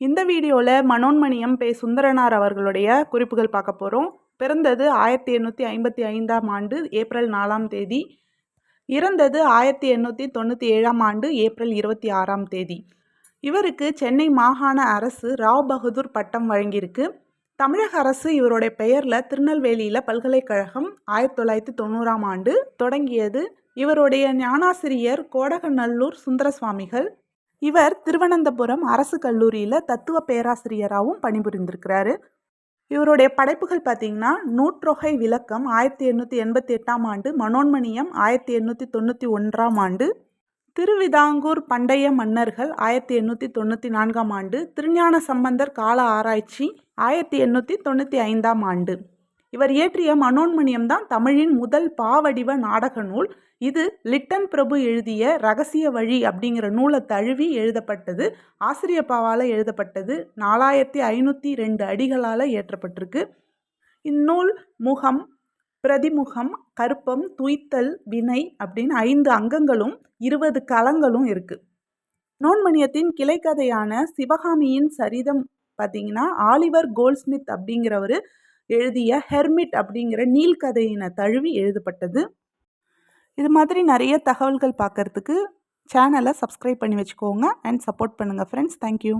இந்த வீடியோவில் மனோன்மணியம் பே சுந்தரனார் அவர்களுடைய குறிப்புகள் பார்க்க போகிறோம் பிறந்தது ஆயிரத்தி எண்ணூற்றி ஐம்பத்தி ஐந்தாம் ஆண்டு ஏப்ரல் நாலாம் தேதி. இறந்தது ஆயிரத்தி எண்ணூற்றி தொண்ணூற்றி ஏழாம் ஆண்டு ஏப்ரல் இருபத்தி ஆறாம் தேதி. இவருக்கு சென்னை மாகாண அரசு ராவ் பகதூர் பட்டம் வழங்கியிருக்கு. தமிழக அரசு இவருடைய பெயரில் திருநெல்வேலியில் பல்கலைக்கழகம் ஆயிரத்தி தொள்ளாயிரத்தி தொண்ணூறாம் ஆண்டு தொடங்கியது. இவருடைய ஞானாசிரியர் கோடகநல்லூர் சுந்தரசுவாமிகள். இவர் திருவனந்தபுரம் அரசு கல்லூரியில் தத்துவ பேராசிரியராகவும் பணிபுரிந்திருக்கிறாரு. இவருடைய படைப்புகள் பார்த்திங்கன்னா நூற்றொகை விளக்கம் ஆயிரத்தி எண்ணூற்றி எண்பத்தி எட்டாம் ஆண்டு மனோன்மணியம் ஆயிரத்தி எண்ணூற்றி தொண்ணூற்றி ஒன்றாம் ஆண்டு திருவிதாங்கூர் பண்டைய மன்னர்கள் ஆயிரத்தி எண்ணூற்றி தொண்ணூற்றி நான்காம் ஆண்டு திருஞான சம்பந்தர் கால ஆராய்ச்சி ஆயிரத்தி எண்ணூற்றி தொண்ணூற்றி ஐந்தாம் ஆண்டு. இவர் இயற்றிய மனோன்மணியம் தான் தமிழின் முதல் பாவடிவ நாடக நூல். இது லிட்டன் பிரபு எழுதிய ரகசிய வழி அப்படிங்கிற நூலை தழுவி எழுதப்பட்டது. ஆசிரியப்பாவால் எழுதப்பட்டது. நாலாயிரத்தி ஐநூற்றி ரெண்டு அடிகளால் இயற்றப்பட்டிருக்கு. இந்நூல் முகம் பிரதிமுகம் கருப்பம் துய்த்தல் வினை அப்படின்னு ஐந்து அங்கங்களும் இருபது களங்களும் இருக்குது நோன்மணியத்தின் கிளைக்கதையான சிவகாமியின் சரிதம் பார்த்தீங்கன்னா ஆலிவர் கோல்ஸ்மித் அப்படிங்கிறவர் எழுதிய ஹெர்மிட் அப்படிங்கிற நீல்கதையினை தழுவி எழுதப்பட்டது. இது மாதிரி நிறைய தகவல்கள் பார்க்குறதுக்கு சேனலை சப்ஸ்கிரைப் பண்ணி வச்சுக்கோங்க அண்ட் சப்போர்ட் பண்ணுங்கள் ஃப்ரெண்ட்ஸ் தேங்க்யூ